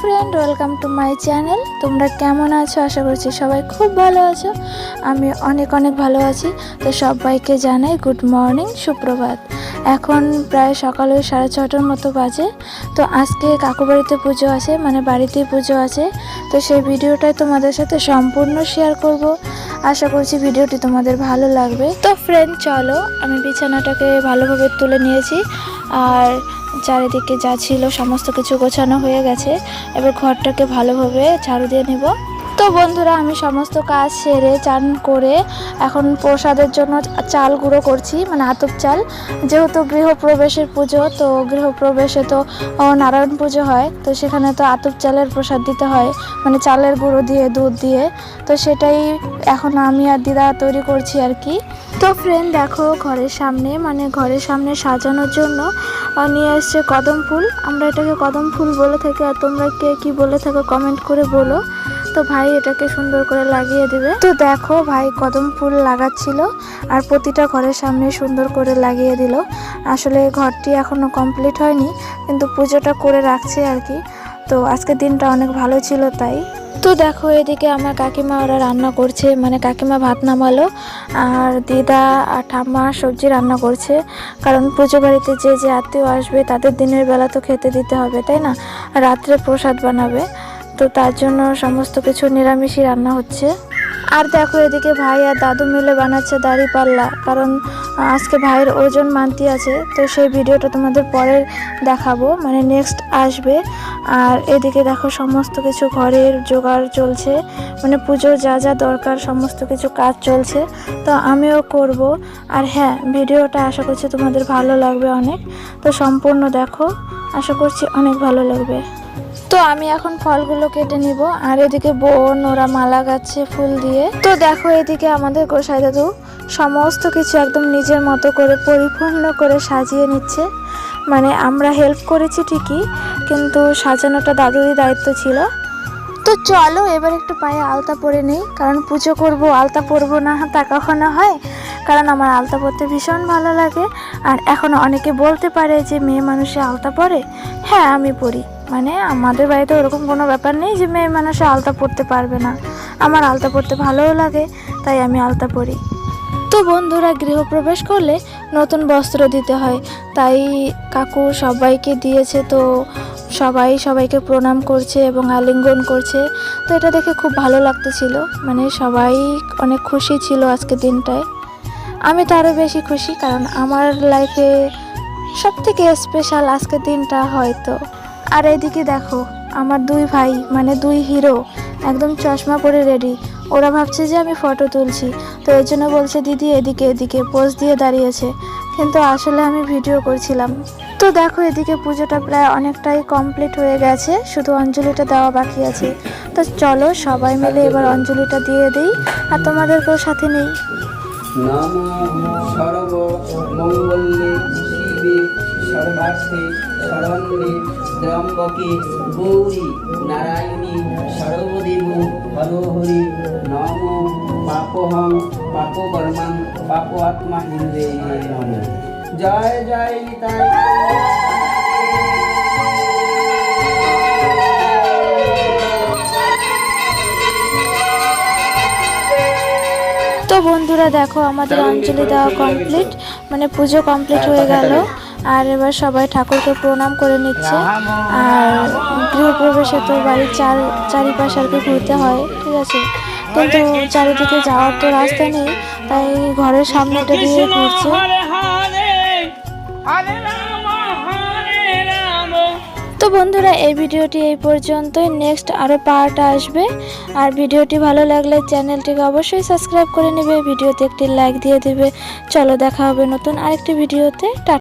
Friend welcome to my channel তোমরা কেমন আছো? আশা করছি সবাই খুব ভালো আছো। আমি অনেক অনেক ভালো আছি। তো সবাইকে জানাই গুড মর্নিং সুপ্রভাত। এখন প্রায় সকাল ওই সাড়ে ছটার মতো বাজে। তো আজকে কাকু বাড়িতে পুজো আছে মানে বাড়িতেই পুজো আছে। তো সেই ভিডিওটাই তোমাদের সাথে সম্পূর্ণ শেয়ার করব। আশা করছি ভিডিওটি তোমাদের ভালো লাগবে। তো ফ্রেন্ড চলো, আমি বিছানাটাকে ভালোভাবে তুলে নিয়েছি। আর চারিদিকে যা ছিল সমস্ত কিছু গোছানো হয়ে গেছে। এবার ঘরটাকে ভালোভাবে ঝাড়ু দিয়ে নিব। তো বন্ধুরা, আমি সমস্ত কাজ সেরে চান করে এখন প্রসাদের জন্য চাল গুঁড়ো করছি মানে আতপ চাল। যেহেতু গৃহপ্রবেশের পুজো, তো গৃহপ্রবেশে তো নারায়ণ পুজো হয়, তো সেখানে তো আতপ চালের প্রসাদ দিতে হয় মানে চালের গুঁড়ো দিয়ে, দুধ দিয়ে। তো সেটাই এখন আমি আর দিদা তৈরি করছি আর কি। তো ফ্রেন্ড দেখো ঘরের সামনে মানে ঘরের সামনে সাজানোর জন্য নিয়ে এসছে কদম ফুল। আমরা এটাকে কদম ফুল বলে থাকি, আর তোমরা কে কী বলে থাকো কমেন্ট করে বলো। তো ভাই এটাকে সুন্দর করে লাগিয়ে দেবে। তো দেখো ভাই কদম ফুল লাগাচ্ছিল আর প্রতিটা ঘরের সামনে সুন্দর করে লাগিয়ে দিল। আসলে ঘরটি এখনও কমপ্লিট হয়নি, কিন্তু পুজোটা করে রাখছে আর কি। তো আজকের দিনটা অনেক ভালো ছিল তাই। তো দেখো এদিকে আমার কাকিমা ওরা রান্না করছে মানে কাকিমা ভাত নামালো আর দিদা আর ঠাম্মা সবজি রান্না করছে। কারণ পুজো বাড়িতে যে যে আত্মীয় আসবে তাদের দিনের বেলা তো খেতে দিতে হবে, তাই না? রাত্রে প্রসাদ বানাবে। তো তার জন্য সমস্ত কিছু নিরামিষই রান্না হচ্ছে। আর দেখো এদিকে ভাই আর দাদু মিলে বানাচ্ছে দাড়ি পাল্লা, কারণ আজকে ভাইয়ের ওজন মানতি আছে, তো সেই ভিডিওটা তোমাদের পরে দেখাবো মানে নেক্সট আসবে। আর এদিকে দেখো সমস্ত কিছু ঘরের জোগাড় চলছে মানে পুজোর যা যা দরকার সমস্ত কিছু কাজ চলছে, তো আমিও করব। আর হ্যাঁ ভিডিওটা আশা করছি তোমাদের ভালো লাগবে অনেক, তো সম্পূর্ণ দেখো, আশা করছি অনেক ভালো লাগবে। তো আমি এখন ফলগুলো কেটে নিব। আর এদিকে বোন, ওরা মালা গাচ্ছে ফুল দিয়ে। তো দেখো এদিকে আমাদের গোসাই দাদু সমস্ত কিছু একদম নিজের মতো করে পরিপূর্ণ করে সাজিয়ে নিচ্ছে। মানে আমরা হেল্প করেছি ঠিকই, কিন্তু সাজানোটা দাদুরই দায়িত্ব ছিল। তো চলো এবার একটু পায়ে আলতা পরে নেই, কারণ পুজো করব, আলতা পরবো না, তা কখনো হয়? কারণ আমার আলতা পরতে ভীষণ ভালো লাগে। আর এখন অনেকে বলতে পারে যে মেয়ে মানুষে আলতা পরে? হ্যাঁ আমি পরি। মানে আমাদের বাড়িতে ওরকম কোনো ব্যাপার নেই যে মেয়ে মানুষে আলতা পরতে পারবে না। আমার আলতা পরতে ভালোও লাগে, তাই আমি আলতা পরি। তো বন্ধুরা, গৃহপ্রবেশ করলে নতুন বস্ত্র দিতে হয়। তাই কাকু সবাইকে দিয়েছে, তো সবাই সবাইকে প্রণাম করছে এবং আলিঙ্গন করছে। তো এটা দেখে খুব ভালো লাগতেছিল। মানে সবাই অনেক খুশি ছিল আজকে দিনটায়। আমি তো আরও বেশি খুশি, কারণ আমার লাইফে সব থেকে স্পেশাল আজকের দিনটা হয়তো। আর এদিকে দেখো, আমার দুই ভাই মানে দুই হিরো, একদম চশমা পরে রেডি ওরা ভাবছে যে আমি ফটো তুলছি। তো এর জন্য বলছে, দিদি, এদিকে এদিকে পোজ দিয়ে দাঁড়িয়েছে। কিন্তু আসলে আমি ভিডিও করছিলাম। তো দেখো, এদিকে পুজোটা প্রায় অনেকটাই কমপ্লিট হয়ে গেছে। শুধু অঞ্জলিটা দেওয়া বাকি আছে। তো চলো, সবাই মিলে এবার অঞ্জলিটা দিয়ে দিই। আর তোমাদের তোমাদেরকেও সাথে নেই। মঙ্গলে শরণ্যে ত্র্যম্বকে গৌরী নারায়ণী সর্বদেব হরহরি নম পাপহং পাপকর্মাং পাপ আত্মা হিন্দে নম। জয় জয় তো বন্ধুরা দেখো, আমাদের অঞ্জলি দেওয়া কমপ্লিট মানে পুজো কমপ্লিট হয়ে গেল। আর এবার সবাই ঠাকুরকে প্রণাম করে নিচ্ছে। আর গৃহপ্রবেশে তো বাড়ির চার চারিপাশে আর কি ঘুরতে হয়, ঠিক আছে? কিন্তু চারিদিকে যাওয়ার তো রাস্তা নেই, তাই ঘরের সামনেটা দিয়ে ঘুরছে। তো বন্ধুরা, এই ভিডিওটি এই পর্যন্তই। নেক্সট আরও পার্ট আসবে। আর ভিডিওটি ভালো লাগলে চ্যানেলটিকে অবশ্যই সাবস্ক্রাইব করে নেবে। ভিডিওতে একটি লাইক দিয়ে দেবে। চলো দেখা হবে নতুন আরেকটি ভিডিওতে। টাটা